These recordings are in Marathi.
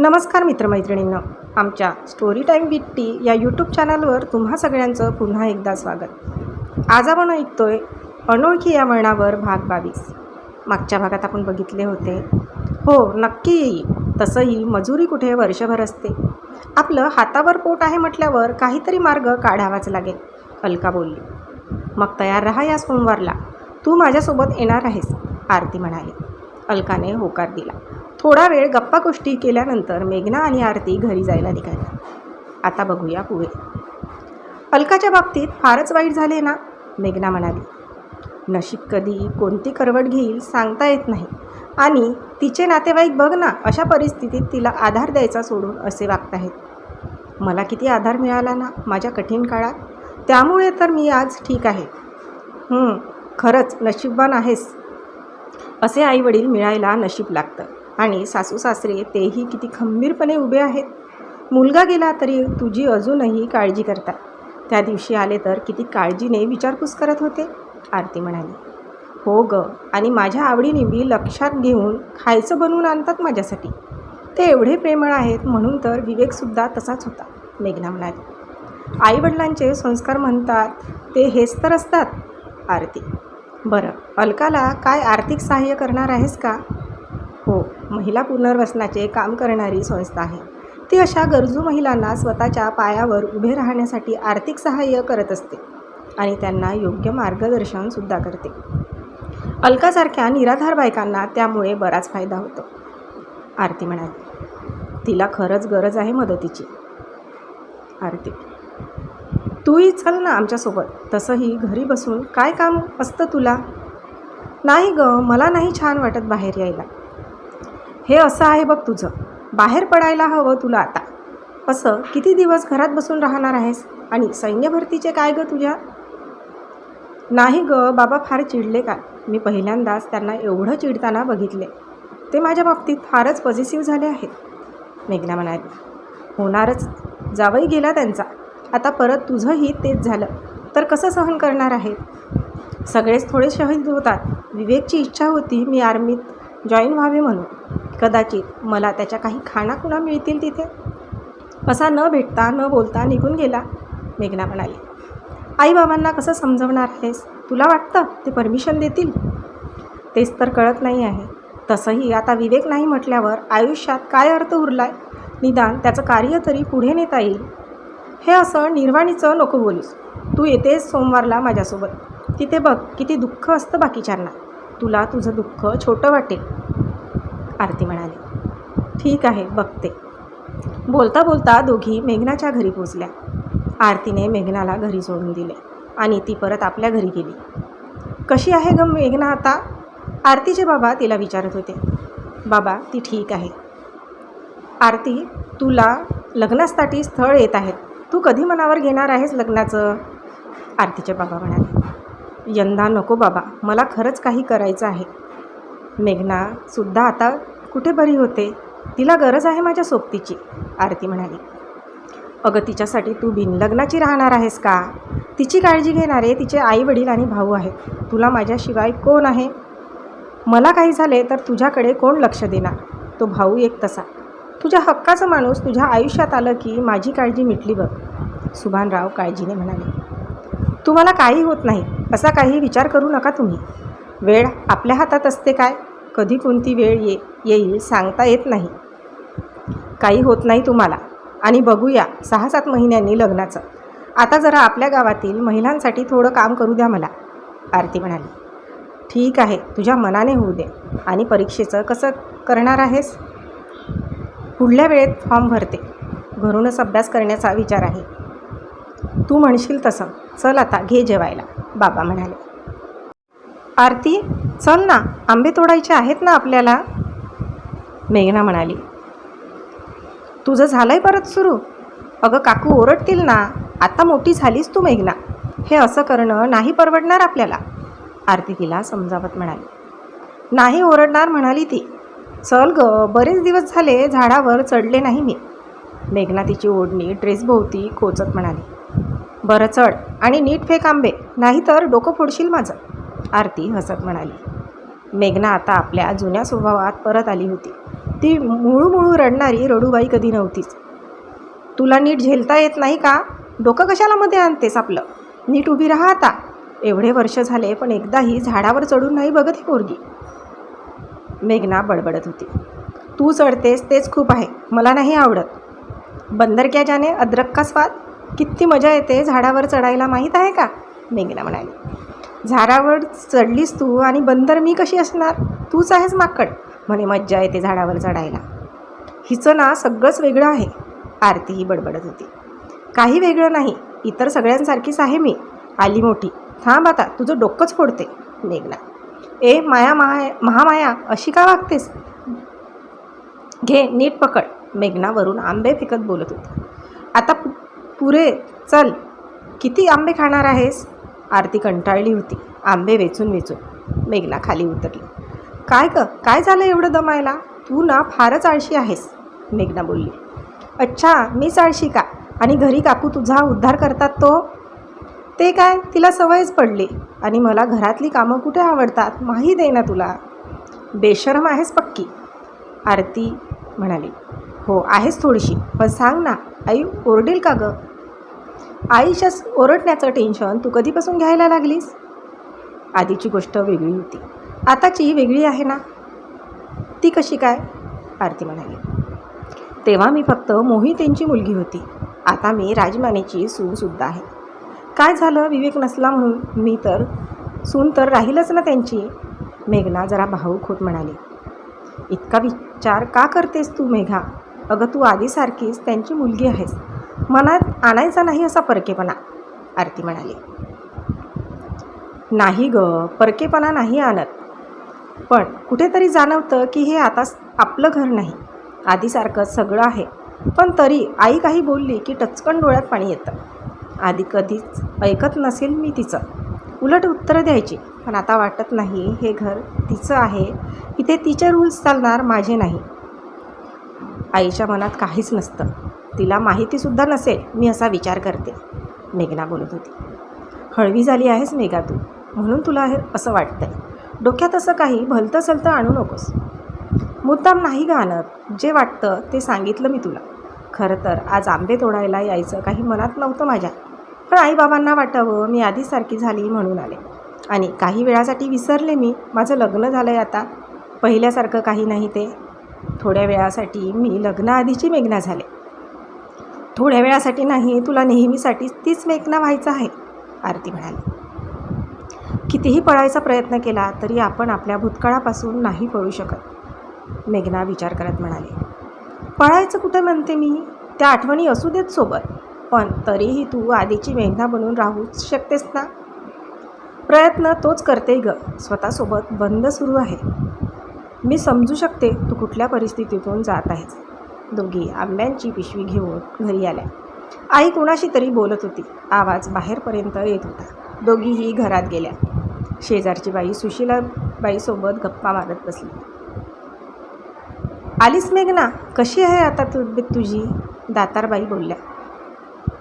नमस्कार मित्रमैत्रिणींना. आमच्या स्टोरी टाईम विथ टी या यूट्यूब चॅनलवर तुम्हा सगळ्यांचं पुन्हा एकदा स्वागत. आज आपण ऐकतोय अनोळखी या वळणावर भाग बावीस. मागच्या भागात आपण बघितले होते. हो नक्की येईल. तसंही मजुरी कुठे वर्षभर असते. आपलं हातावर पोट आहे म्हटल्यावर काहीतरी मार्ग काढावाच लागेल अलका बोलली. मग तयार राहा या सोमवारला. तू माझ्यासोबत येणार आहेस आरती म्हणाली. अलकाने होकार दिला. थोडा वेळ गप्पा गोष्टी केल्यानंतर मेघना आणि आरती घरी जायला निघाल्या. आता बघूया पुढे. अलकाच्या बाबतीत फारच वाईट झाले ना? मेघना म्हणाली. नशीब कधी कोणती करवट घेईल सांगता येत नाही. आणि तिचे नातेवाईक बघ ना अशा परिस्थितीत तिला आधार द्यायचा सोडून असे वागत आहेत मला किती आधार मिळाला ना माझ्या कठीण काळात? त्यामुळे तर मी आज ठीक आहे. खरंच नशीबवान आहेस. असे आईवडील मिळायला नशीब लागतं. आणि सासू सासरे तेही किती खंबीरपणे उभे आहेत. मुलगा गेला तरी तुझी अजूनही काळजी करतात. त्या दिवशी आले तर किती काळजीने विचारपूस करत होते. आरती म्हणाली हो ग आणि माझ्या आवडीनिवडी लक्षात घेऊन खायचं बनवून आणतात माझ्यासाठी. ते एवढे प्रेमळ आहेत म्हणून तर विवेकसुद्धा तसाच होता मेघना म्हणाली. आईवडिलांचे संस्कार म्हणतात ते हेच तर असतात आरती बरं. अलकाला काय आर्थिक सहाय्य करणार आहेस का? हो महिला पुनर्वसनाचे काम करणारी संस्था आहे. ती अशा गरजू महिलांना स्वतःच्या पायावर उभे राहण्यासाठी आर्थिक सहाय्य करत असते आणि त्यांना योग्य मार्गदर्शनसुद्धा करते. अलकासारख्या निराधार बायकांना त्यामुळे बराच फायदा होतो. आरती म्हणाली तिला खरंच गरज आहे मदतीची. आरती तूही चल ना आमच्यासोबत. तसंही घरी बसून काय काम असतं तुला? नाही ग मला नाही छान वाटत बाहेर यायला. हे असं आहे बघ तुझं. बाहेर पडायला हवं तुला आता. असं किती दिवस घरात बसून राहणार आहेस? आणि सैन्य भरतीचे काय ग तुझ्या? नाही ग बाबा फार चिडले का मी पहिल्यांदाच त्यांना एवढं चिडताना बघितले. ते माझ्या बाबतीत फारच पॉझिटिव्ह झाले आहेत. मेघना म्हणाली होणारच. जावई गेला त्यांचा. आता परत तुझंही तेच झालं. तर कसं सहन करणार आहे? सगळेच थोडे शहीद होतात. विवेकची इच्छा होती मी आर्मीत जॉईन व्हावे म्हणून. कदाचित मला त्याच्या काही खाणाखुणा मिळतील तिथे. असा न भेटता न बोलता निघून गेला मेघना म्हणाली. आईबाबांना कसं समजवणार आहेस? तुला वाटतं ते परमिशन देतील? तेच तर कळत नाही आहे. तसंही आता विवेक नाही म्हटल्यावर आयुष्यात काय अर्थ उरलाय? निदान त्याचं कार्य तरी पुढे नेता येईल. हे असं निर्वाणीचं नको बोलूस. तू येतेस सोमवारला माझ्यासोबत. तिथे बघ किती दुःख असतं बाकीच्यांना. तुला तुझं दुःख छोटं वाटेल. आरती म्हणाली. ठीक आहे बघते. बोलता बोलता दोघी मेघनाच्या घरी पोचल्या. आरतीने मेघनाला घरी सोडून दिले आणि ती परत आपल्या घरी गेली. कशी आहे ग मेघना आता? आरतीचे बाबा तिला विचारत होते. बाबा ती ठीक आहे. आरती तुला लग्नासाठी स्थळ येत आहेत. तू कधी मनावर घेणार आहेस लग्नाचं? आरतीचे बाबा म्हणाले. यंदा नको बाबा मला खरंच काही करायचं आहे. मेघनासुद्धा आता कुठे बरी होते? तिला गरज आहे माझ्या सोबतीची आरती म्हणाली. अगं तिच्यासाठी तू बिनलग्नाची राहणार आहेस का? तिची काळजी घेणारे तिचे आई वडील आणि भाऊ आहेत. तुला माझ्याशिवाय कोण आहे? मला काही झाले तर तुझ्याकडे कोण लक्ष देणार? तो भाऊ एक तसा. तुझ्या हक्काचं माणूस तुझ्या आयुष्यात आलं की माझी काळजी मिटली बघ. सुभानराव काळजीने म्हणाले. तुम्हाला काही होत नाही असा काही विचार करू नका तुम्ही. वेळ आपल्या हातात असते काय? कधी कोणती वेळ ये येईल सांगता येत नाही. काही होत नाही तुम्हाला. आणि बघूया सहा सात महिन्यांनी लग्नाचं. आता जरा आपल्या गावातील महिलांसाठी थोडं काम करू द्या मला आरती म्हणाली. ठीक आहे तुझ्या मनाने होऊ दे. आणि परीक्षेचं कसं करणार आहेस? पुढल्या वेळेत फॉर्म भरते. घरूनच अभ्यास करण्याचा विचार आहे. तू म्हणशील तसं. चल आता घे जेवायला. बाबा म्हणाले. आरती चल ना. आंबे तोडायचे आहेत ना आपल्याला? मेघना म्हणाली. तुझं झालं आहे परत सुरू? अगं काकू ओरडतील ना. आता मोठी झालीस तू मेघना. हे असं करणं नाही परवडणार आपल्याला. आरती तिला समजावत म्हणाली. नाही ओरडणार म्हणाली ती. चल ग बरेच दिवस झाले झाडावर चढले नाही मी. मेघना तिची ओढणी ड्रेसभोवती खोचत म्हणाली बरं चढ आणि नीट फेक आंबे नाहीतर डोकं फोडशील माझं. आरती हसत म्हणाली. मेघना आता आपल्या जुन्या स्वभावात परत आली होती. ती मुळू मुळू रडणारी रडूबाई कधी नव्हतीच. तुला नीट झेलता येत नाही का? डोकं कशाला मध्ये आणतेस आपलं? नीट उभी राहा आता. एवढे वर्ष झाले पण एकदाही झाडावर चढून नाही बघत ही पोरगी. मेघना बडबडत होती. तू चढतेस तेच खूप आहे मला नाही आवडत. बंदर क्या जाने अद्रक का स्वाद? किती मजा येते झाडावर चढायला माहीत आहे का? मेघना म्हणाली. झाडावर चढलीस तू आणि बंदर मी कशी असणार? तूच आहेस माकड. म्हणे मज्जा येते झाडावर चढायला. हिचं ना सगळंच वेगळं आहे. आरती ही बडबडत होती. काही वेगळं नाही इतर सगळ्यांसारखीच आहे मी. आली मोठी. थांब आता तुझं डोकंच फोडते. मेघना ए माया माया महामाया अशी का वागतेस? घे नीट पकड. मेघनावरून आंबे फेकत बोलत होती. आता पु पुरे चल. किती आंबे खाणार आहेस? आरती कंटाळली होती. आंबे वेचून वेचून. मेघना खाली उतरली. काय ग? काय झालं एवढं दमायला? तू ना फारच आळशी आहेस मेघना बोलली. अच्छा मीच आळशी का? आणि घरी काकू तुझा उद्धार करतात तो? ते काय? तिला सवयच पडली. आणि मला घरातली कामं कुठे आवडतात माहीत आहे ना तुला? बेशरम आहेस पक्की आरती म्हणाली. हो आहेस थोडीशी पण सांग ना आई ओरडेल का गं? आईच्या ओरडण्याचं टेन्शन तू कधीपासून घ्यायला लागलीस? आधीची गोष्ट वेगळी होती. आताची वेगळी आहे ना? ती कशी काय? आरती म्हणाली. तेव्हा मी फक्त मोहितेंची मुलगी होती. आता मी राजमानेची सूनसुद्धा आहे. काय झालं? विवेक नसला म्हणून मी तर सून तर राहीलच ना त्यांची. मेघना जरा भाऊक होत म्हणाली. इतका विचार का करतेस तू मेघा? अगं तू आधीसारखीच त्यांची मुलगी आहेस. मनात आणायचा नाही असा परकेपणा आरती म्हणाली. नाही ग परकेपणा नाही आणत. पण कुठेतरी जाणवतं की हे आता आपलं घर नाही. आधीसारखं सगळं आहे. पण तरी आई काही बोलली की टचकन डोळ्यात पाणी येतं. आधी कधीच ऐकत नसेल मी तिचं. उलट उत्तरं द्यायची. पण आता वाटत नाही हे घर तिचं आहे. इथे तिचे रूल्स चालणार माझे नाही. आईच्या मनात काहीच नसतं. तिला माहितीसुद्धा नसेल मी असा विचार करते. मेघना बोलत होती. हळवी झाली आहेस मेघा तू. म्हणून तुला हे असं वाटतंय. डोक्यात असं काही भलतं सलतं आणू नकोस. मुद्दाम नाही गाणत जे वाटतं ते सांगितलं मी तुला. खरं तर आज आंबे तोडायला यायचं काही मनात नव्हतं माझ्या. पण आईबाबांना वाटावं मी आधीसारखी झाली म्हणून आले. आणि काही वेळासाठी विसरले मी. माझं लग्न झालं आहे आता. पहिल्यासारखं काही नाही ते. थोड्या वेळासाठी मी लग्नाआधीची मेघना झाले. थोड्या वेळासाठी नाही तुला नेहमीसाठी तीच मेघना व्हायचं आहे आरती म्हणाली. कितीही पळायचा प्रयत्न केला तरी आपण आपल्या भूतकाळापासून नाही पळू शकत मेघना विचार करत म्हणाले. पळायचं कुठं म्हणते मी? त्या आठवणी असू देत सोबत. पण तरीही तू आधीची मेघना बनून राहूच शकतेस ना? प्रयत्न तोच करते ग. स्वतःसोबत बंद सुरू आहे. मी समजू शकते तू कुठल्या परिस्थितीतून जात आहेस. दोघी आंब्यांची पिशवी घेऊन घरी आल्या. आई कुणाशी तरी बोलत होती. आवाज बाहेरपर्यंत येत होता. दोघीही घरात गेल्या. शेजारची बाई सुशीला बाईसोबत गप्पा मारत बसली. आलीस मेघना? कशी आहे आता तब्येत तुझी? दातारबाई बोलल्या.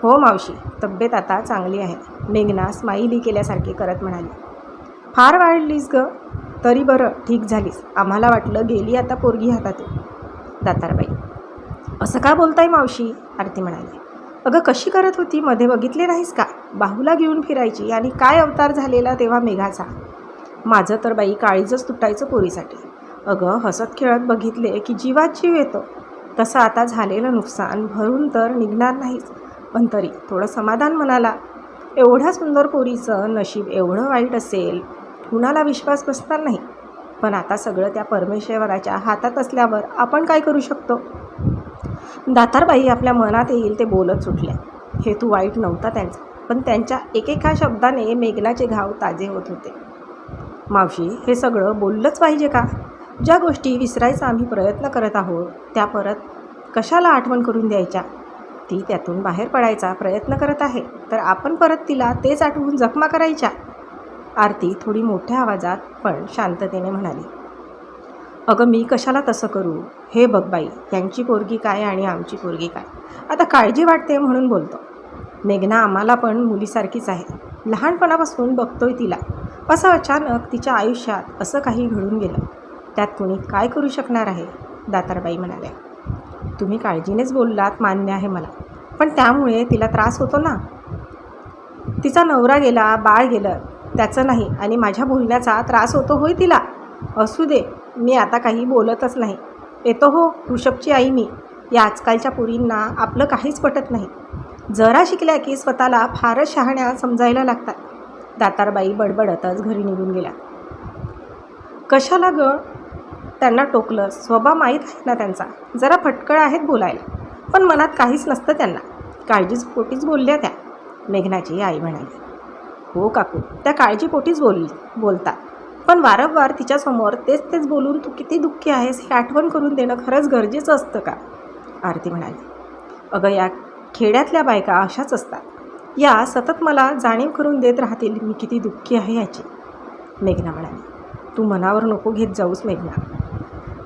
हो मावशी तब्येत आता चांगली आहे. मेघना स्माईली केल्यासारखे करत म्हणाली. फार वाढलीस ग. तरी बरं ठीक झालीस. आम्हाला वाटलं गेली आता पोरगी हातातून दातारबाई. असं का बोलताय मावशी? आरती म्हणाली. अगं कशी करत होती? मध्ये बघितले नाहीस का? बाहूला घेऊन फिरायची आणि काय अवतार झालेला तेव्हा मेघाचा? माझं तर बाई काळीजच तुटायचं पोरीसाठी. अगं हसत खेळत बघितले की जीवात जीव येतो. तसं आता झालेलं नुकसान भरून तर निघणार नाहीच. पण तरी थोडं समाधान म्हणाला एवढ्या सुंदर पोरीचं नशीब एवढं वाईट असेल कुणाला विश्वास बसणार नाही? पण आता सगळं त्या परमेश्वराच्या हातात असल्यावर आपण काय करू शकतो? दातारबाई आपल्या मनात येईल ते बोलत सुटल्या. हेतू वाईट नव्हता त्यांचा पण त्यांच्या एकेका शब्दाने मेघनाचे घाव ताजे होत होते. मावशी हे सगळं बोललंच पाहिजे का? ज्या गोष्टी विसरायचा आम्ही प्रयत्न करत आहोत त्या परत कशाला आठवण करून द्यायच्या? ती त्यातून बाहेर पडायचा प्रयत्न करत आहे. तर आपण परत तिला तेच आठवून जखमा करायच्या? आरती थोडी मोठ्या आवाजात पण शांततेने म्हणाली. अगं मी कशाला तसं करू? हे बघ बाई यांची पोरगी काय आणि आमची पोरगी काय? आता काळजी वाटते म्हणून बोलतो. मेघना आम्हाला पण मुलीसारखीच आहे. लहानपणापासून बघतोय तिला. असं अचानक तिच्या आयुष्यात असं काही घडून गेलं. त्यात कुणी काय करू शकणार आहे? दातारबाई म्हणाल्या. तुम्ही काळजीनेच बोललात मान्य आहे मला. पण त्यामुळे तिला त्रास होतो ना? तिचा नवरा गेला बाळ गेलं त्याचं नाही. आणि माझ्या बोलण्याचा त्रास होतो होय तिला? असू दे मी आता काही बोलतच नाही. येतो हो ऋषभची आई मी. या आजकालच्या पुरींना आपलं काहीच पटत नाही. जरा शिकल्या की स्वतःला फारच शहाण्या समजायला लागतात. दातारबाई बडबडतच घरी निघून गेल्या. कशाला ग? त्यांना टोकलं. स्वभाव माहीत आहे ना त्यांचा. जरा फटकळ आहेत बोलायला. पण मनात काहीच नसतं त्यांना. काळजीच पोटीच बोलल्या त्या. मेघनाची आई म्हणाली हो काकू त्या काळजीपोटीच बोल बोलतात. पण वारंवार तिच्यासमोर तेच तेच बोलून तू किती दुःखी आहेस हे आठवण करून देणं खरंच गरजेचं असतं का? आरती म्हणाली अगं या खेड्यातल्या बायका अशाच असतात. या सतत मला जाणीव करून देत राहतील मी किती दुःखी आहे याची. मेघना म्हणाली तू मनावर नको घेत जाऊस मेघना.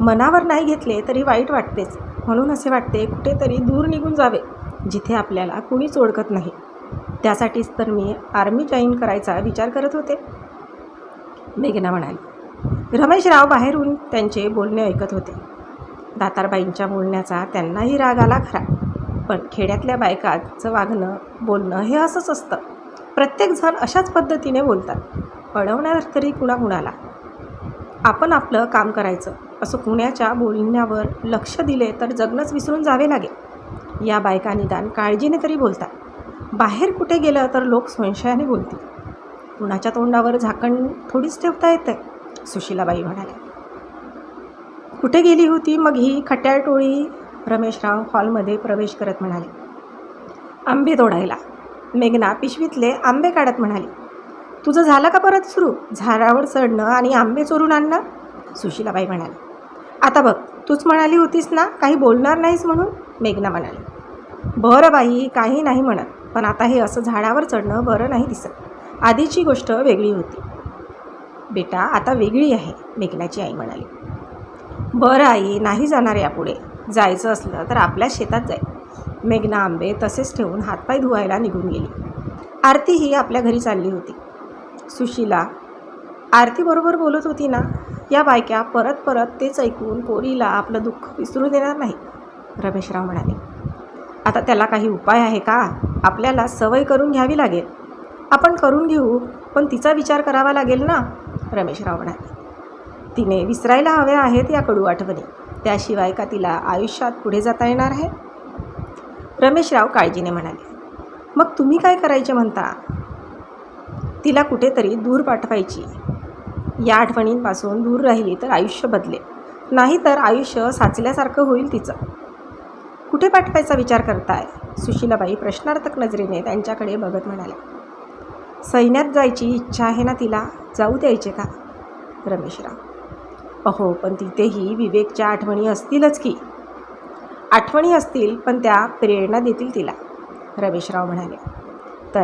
मनावर नाही घेतले तरी वाईट वाटतेच. म्हणून असे वाटते कुठेतरी दूर निघून जावे जिथे आपल्याला कुणीच ओळखत नाही. त्यासाठीच तर मी आर्मी जॉईन करायचा विचार करत होते. मेघना म्हणाली रमेशराव बाहेरून त्यांचे बोलणे ऐकत होते. दातारबाईंच्या बोलण्याचा त्यांनाही राग आला खरा पण खेड्यातल्या बायकाचं वागणं बोलणं हे असंच असतं. प्रत्येकजण अशाच पद्धतीने बोलतात. अडवणार तरी कुणाकुणाला? आपण आपलं काम करायचं. असं कुण्याच्या बोलण्यावर लक्ष दिले तर जगणंच विसरून जावे लागेल या बायका निदान काळजीने तरी बोलतात. बाहेर कुठे गेलं तर लोक संशयाने बोलतील. कुणाच्या तोंडावर झाकण थोडीच ठेवता येते सुशीलाबाई म्हणाल्या. कुठे गेली होती? मग ही खट्याळ टोळी रमेशराव हॉलमध्ये प्रवेश करत म्हणाले. आंबे तोडायला. मेघना पिशवीतले आंबे काढत म्हणाली. तुझं झालं का परत सुरू? झाडावर चढणं आणि आंबे चोरून आणणं? सुशीलाबाई म्हणाली. आता बघ तूच म्हणाली होतीस ना काही बोलणार नाहीस म्हणून? मेघना म्हणाली. बरं बाई काही नाही म्हणत पण आता हे असं झाडावर चढणं बरं नाही दिसत. आधीची गोष्ट वेगळी होती. बेटा आता वेगळी आहे मेघनाची आई म्हणाली. बरं आई नाही जाणार यापुढे. जायचं असलं तर आपल्या शेतात जाईल मेघना आंबे तसेच ठेवून हातपाय धुवायला निघून गेली. आरती ही आपल्या घरी चालली होती. सुशीला. आरतीबरोबर बोलत होती ना? या बायक्या परत परत तेच ऐकून पोरीला आपलं दुःख विसरू देणार नाही रमेशराव म्हणाले. आता त्याला काही उपाय आहे का? आपल्याला सवय करून घ्यावी लागेल. आपण करून घेऊ पण तिचा विचार करावा लागेल ना? रमेशराव म्हणाले. तिने विसरायला हव्या आहेत या कडू आठवणी. त्याशिवाय का तिला आयुष्यात पुढे जाता येणार आहे? रमेशराव काळजीने म्हणाले. मग तुम्ही काय करायचे म्हणता? तिला कुठेतरी दूर पाठवायची. या आठवणींपासून दूर राहिली तर आयुष्य बदले नाहीतर आयुष्य साचल्यासारखं होईल तिचं. कुठे पाठवायचा विचार करताय? सुशीलाबाई प्रश्नार्थक नजरेने त्यांच्याकडे बघत म्हणाल्या. सैन्यात जायची इच्छा आहे ना तिला? जाऊ द्यायचे का? रमेशराव. अहो पण तिथेही विवेकच्या आठवणी असतीलच की. आठवणी असतील पण त्या प्रेरणा देतील तिला. रमेशराव म्हणाले. तर